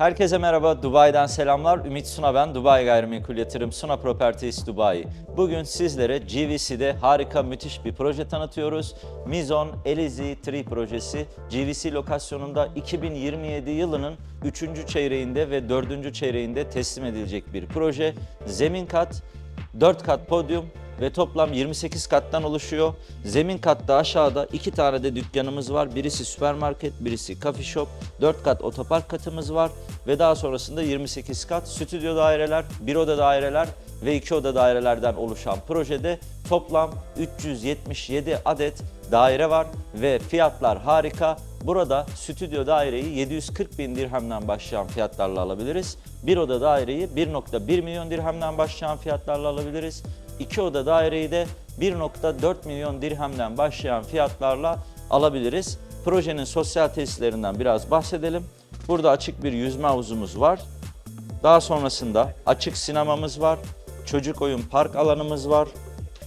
Herkese merhaba, Dubai'den selamlar. Ümit Suna ben, Dubai Gayrimenkul Yatırım Suna Properties Dubai. Bugün sizlere GVC'de harika, müthiş bir proje tanıtıyoruz. Mizon Elizi 3 projesi GVC lokasyonunda 2027 yılının 3. çeyreğinde ve 4. çeyreğinde teslim edilecek bir proje. Zemin kat, 4 kat podyum, ve toplam 28 kattan oluşuyor. Zemin katta aşağıda iki tane de dükkanımız var. Birisi süpermarket, birisi coffee shop. 4 kat otopark katımız var ve daha sonrasında 28 kat stüdyo daireler, bir oda daireler ve iki oda dairelerden oluşan projede toplam 377 adet daire var ve fiyatlar harika. Burada stüdyo daireyi 740 bin dirhemden başlayan fiyatlarla alabiliriz. Bir oda daireyi 1.1 milyon dirhemden başlayan fiyatlarla alabiliriz. İki oda daireyi de 1.4 milyon dirhemden başlayan fiyatlarla alabiliriz. Projenin sosyal tesislerinden biraz bahsedelim. Burada açık bir yüzme havuzumuz var. Daha sonrasında açık sinemamız var. Çocuk oyun park alanımız var.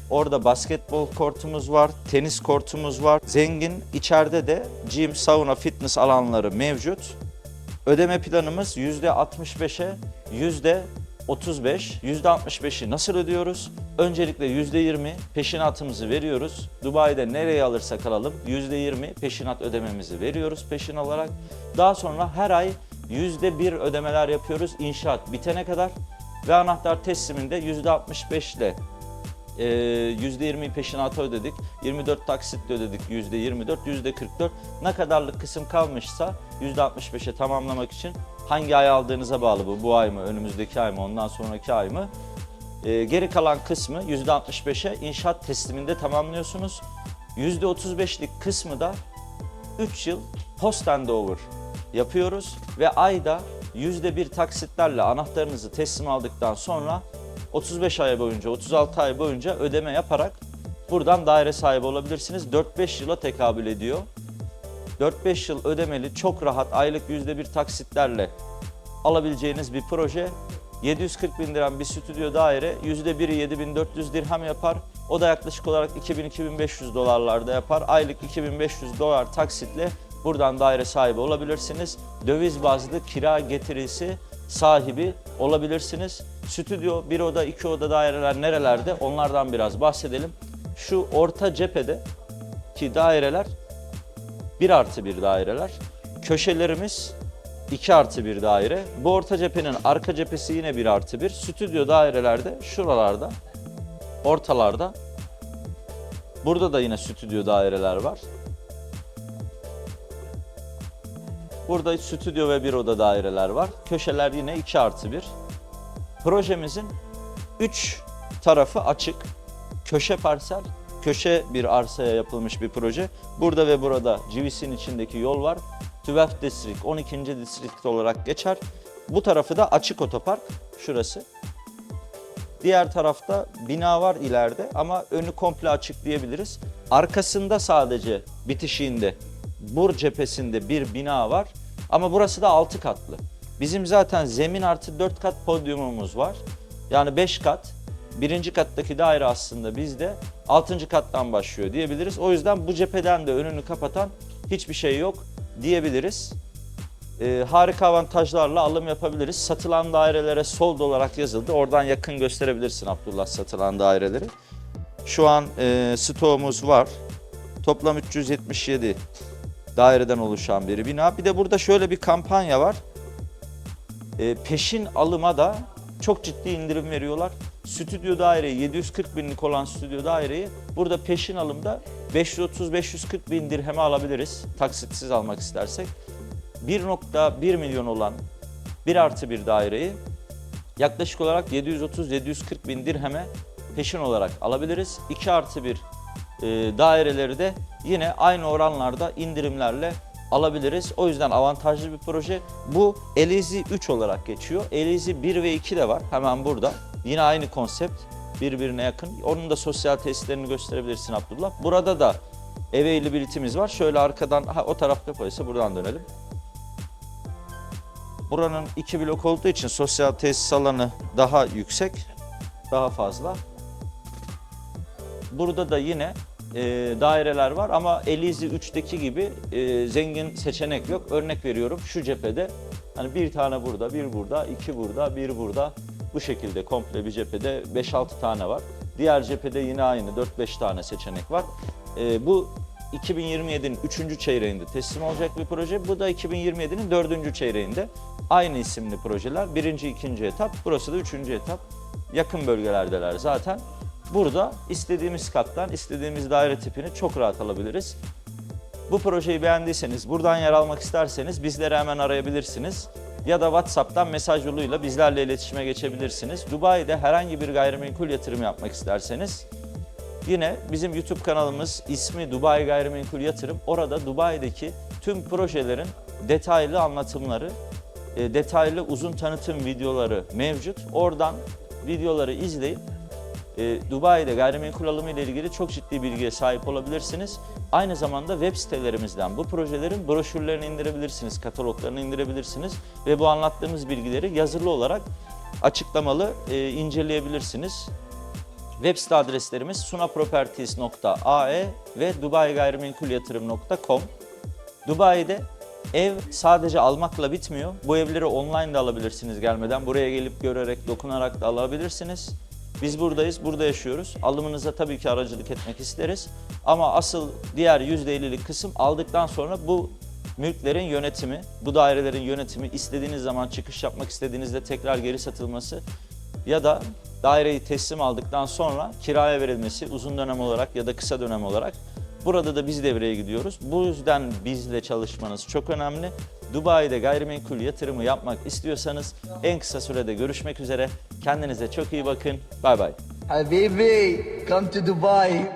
Orada basketbol kortumuz var, tenis kortumuz var. Zengin içeride de gym, sauna, fitness alanları mevcut. Ödeme planımız %65'e %35. %65'i nasıl ödüyoruz? Öncelikle %20 peşinatımızı veriyoruz. Dubai'de nereye alırsak alalım %20 peşinat ödememizi veriyoruz peşin olarak. Daha sonra her ay %1 ödemeler yapıyoruz inşaat bitene kadar. Ve anahtar tesliminde %65 ile ee, %20 peşinatı ödedik. 24 taksitle ödedik %24, %44. Ne kadarlık kısım kalmışsa %65'e tamamlamak için hangi ay aldığınıza bağlı bu. Bu ay mı, önümüzdeki ay mı, ondan sonraki ay mı? Ee, geri kalan kısmı %65'e inşaat tesliminde tamamlıyorsunuz. %35'lik kısmı da 3 yıl post handover yapıyoruz ve ayda %1 taksitlerle anahtarınızı teslim aldıktan sonra 35 ay boyunca, 36 ay boyunca ödeme yaparak buradan daire sahibi olabilirsiniz. 4-5 yıla tekabül ediyor. 4-5 yıl ödemeli, çok rahat aylık %1 taksitlerle alabileceğiniz bir proje. 740 bin dirhem bir stüdyo daire, %1'i 7400 dirhem yapar. O da yaklaşık olarak 2000-2500 dolarlarda yapar. Aylık 2500 dolar taksitle buradan daire sahibi olabilirsiniz. Döviz bazlı kira getirisi sahibi olabilirsiniz. Stüdyo, bir oda, iki oda daireler nerelerde onlardan biraz bahsedelim. Şu orta cephede ki daireler 1 artı 1 daireler. Köşelerimiz 2 artı 1 daire. Bu orta cephenin arka cephesi yine 1 artı 1. Stüdyo dairelerde şuralarda, ortalarda. Burada da yine stüdyo daireler var. Burada stüdyo ve bir oda daireler var. Köşeler yine 2 artı 1. Projemizin 3 tarafı açık. Köşe parsel, köşe bir arsaya yapılmış bir proje. Burada ve burada GVC'nin içindeki yol var. 12 District, 12. District olarak geçer. Bu tarafı da açık otopark, şurası. Diğer tarafta bina var ileride ama önü komple açık diyebiliriz. Arkasında sadece bitişiğinde Bur cephesinde bir bina var ama burası da 6 katlı. Bizim zaten zemin artı 4 kat podyumumuz var. Yani 5 kat. Birinci kattaki daire aslında bizde 6. kattan başlıyor diyebiliriz. O yüzden bu cepheden de önünü kapatan hiçbir şey yok diyebiliriz. Ee, harika avantajlarla alım yapabiliriz. Satılan dairelere sold olarak yazıldı. Oradan yakın gösterebilirsin Abdullah satılan daireleri. Şu an e, stoğumuz var. Toplam 377 daireden oluşan bir bina. Bir de burada şöyle bir kampanya var. E, peşin alıma da çok ciddi indirim veriyorlar. Stüdyo daireyi 740 binlik olan stüdyo daireyi burada peşin alımda 530-540 bin dirheme alabiliriz. Taksitsiz almak istersek. 1.1 milyon olan 1 artı bir daireyi yaklaşık olarak 730-740 bin dirheme peşin olarak alabiliriz. 2 artı 1 e, daireleri de yine aynı oranlarda indirimlerle alabiliriz. O yüzden avantajlı bir proje. Bu Elizi 3 olarak geçiyor. Elizi 1 ve 2 de var hemen burada. Yine aynı konsept birbirine yakın. Onun da sosyal tesislerini gösterebilirsin Abdullah. Burada da availability'miz var. Şöyle arkadan ha, o taraf kapalıysa buradan dönelim. Buranın iki blok olduğu için sosyal tesis alanı daha yüksek, daha fazla. Burada da yine e, daireler var ama Elizi 3'teki gibi e, zengin seçenek yok. Örnek veriyorum şu cephede Hani bir tane burada, bir burada, iki burada, bir burada. Bu şekilde komple bir cephede 5-6 tane var. Diğer cephede yine aynı 4-5 tane seçenek var. Ee, bu 2027'nin 3. çeyreğinde teslim olacak bir proje. Bu da 2027'nin 4. çeyreğinde. Aynı isimli projeler. Birinci, ikinci etap. Burası da üçüncü etap. Yakın bölgelerdeler zaten. Burada istediğimiz kattan, istediğimiz daire tipini çok rahat alabiliriz. Bu projeyi beğendiyseniz, buradan yer almak isterseniz bizleri hemen arayabilirsiniz. Ya da WhatsApp'tan mesaj yoluyla bizlerle iletişime geçebilirsiniz. Dubai'de herhangi bir gayrimenkul yatırım yapmak isterseniz Yine bizim YouTube kanalımız ismi Dubai Gayrimenkul Yatırım. Orada Dubai'deki tüm projelerin detaylı anlatımları, e, detaylı uzun tanıtım videoları mevcut. Oradan videoları izleyip e, Dubai'de gayrimenkul alımı ile ilgili çok ciddi bilgiye sahip olabilirsiniz. Aynı zamanda web sitelerimizden bu projelerin broşürlerini indirebilirsiniz, kataloglarını indirebilirsiniz ve bu anlattığımız bilgileri yazılı olarak açıklamalı e, inceleyebilirsiniz. Web site adreslerimiz sunaproperties.ae ve dubaigayrimenkulyatırım.com. Dubai'de ev sadece almakla bitmiyor. Bu evleri online de alabilirsiniz gelmeden. Buraya gelip görerek, dokunarak da alabilirsiniz. Biz buradayız, burada yaşıyoruz. Alımınıza tabii ki aracılık etmek isteriz. Ama asıl diğer %50'lik kısım aldıktan sonra bu mülklerin yönetimi, bu dairelerin yönetimi, istediğiniz zaman çıkış yapmak istediğinizde tekrar geri satılması ya da daireyi teslim aldıktan sonra kiraya verilmesi uzun dönem olarak ya da kısa dönem olarak burada da biz devreye gidiyoruz. Bu yüzden bizle çalışmanız çok önemli. Dubai'de gayrimenkul yatırımı yapmak istiyorsanız en kısa sürede görüşmek üzere. Kendinize çok iyi bakın. Bay bay. Habibi, come to Dubai.